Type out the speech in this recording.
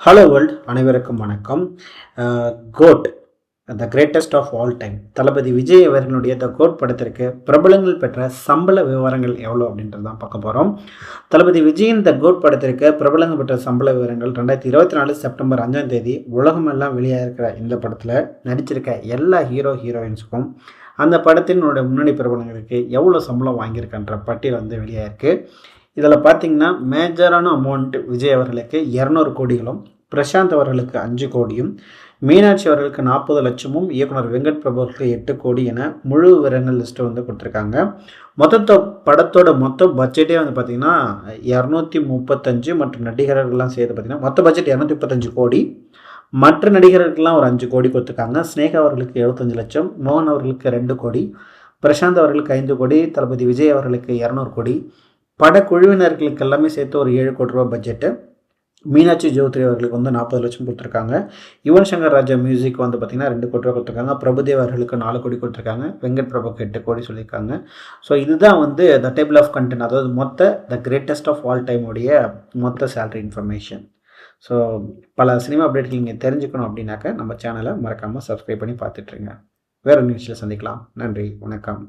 Hello world அனைவருக்கும் வணக்கம். GOAT the greatest of all time Thalapathy Vijay அவர்களுடைய the code படத்திற்கு பிரபலங்கள் பெற்ற சம்பள விவரங்கள் எவ்வளோ அப்படின்றது தான் பார்க்க போகிறோம் தளபதி விஜயின் த கோட் படத்திற்கு பிரபலங்கள் பெற்ற சம்பள விவரங்கள் ரெண்டாயிரத்தி இருபத்தி நாலு செப்டம்பர் அஞ்சாம் தேதி உலகமெல்லாம் வெளியாகிருக்கிற இந்த படத்தில் நடிச்சிருக்க எல்லா ஹீரோ ஹீரோயின்ஸுக்கும் அந்த படத்தினுடைய முன்னணி பிரபலங்களுக்கு எவ்வளோ சம்பளம் வாங்கியிருக்கன்ற பட்டியல் வந்து வெளியாயிருக்கு. இதில் பார்த்தீங்கன்னா மேஜரான அமௌண்ட் விஜய் அவர்களுக்கு இரநூறு கோடிகளும் பிரசாந்த் அவர்களுக்கு அஞ்சு கோடியும் மீனாட்சி அவர்களுக்கு நாற்பது லட்சமும் இயக்குனர் வெங்கட் பிரபு அவர்களுக்கு எட்டு கோடி என முழு விவரங்கள் லிஸ்ட்டு வந்து கொடுத்துருக்காங்க. மொத்தத்தோ படத்தோட மொத்த பட்ஜெட்டே வந்து பார்த்திங்கன்னா இரநூத்தி முப்பத்தஞ்சு மற்றும் நடிகர்கள்லாம் சேர்த்து பார்த்திங்கன்னா மொத்த பட்ஜெட் இரநூத்தி முப்பத்தஞ்சு கோடி. மற்ற நடிகர்களுக்கெல்லாம் ஒரு அஞ்சு கோடி கொடுத்துருக்காங்க. ஸ்னேகா அவர்களுக்கு எழுபத்தஞ்சு லட்சம் மோகன் அவர்களுக்கு ரெண்டு கோடி பிரசாந்த் அவர்களுக்கு ஐந்து கோடி தளபதி விஜய் அவர்களுக்கு இரநூறு கோடி. படக்குழுவினர்களுக்கு எல்லாமே சேர்த்து ஒரு ஏழு கோடி ரூபா பட்ஜெட்டு மீனாட்சி ஜோத்ரி அவர்களுக்கு வந்து நாற்பது லட்சம் கொடுத்துருக்காங்க. யுவன் சங்கர் ராஜா மியூசிக் வந்து பார்த்திங்கன்னா ரெண்டு கோடி ரூபா கொடுத்துருக்காங்க. பிரபுதேவ் அவர்களுக்கு நாலு கோடி கொடுத்துருக்காங்க. வெங்கட் பிரபுக்கு எட்டு கோடி சொல்லியிருக்காங்க. ஸோ இதுதான் வந்து த டேபிள் ஆஃப் கண்டென்ட் அதாவது மொத்த த கிரேட்டஸ்ட் ஆஃப் ஆல் டைமுடைய மொத்த சேலரி இன்ஃபர்மேஷன் ஸோ பல சினிமா அப்டேட்கள் நீங்கள் தெரிஞ்சுக்கணும் அப்படின்னாக்க நம்ம சேனலை மறக்காமல் சப்ஸ்கிரைப் பண்ணி பார்த்துட்ருங்க வேறு நியூஸில் சந்திக்கலாம். நன்றி. வணக்கம்.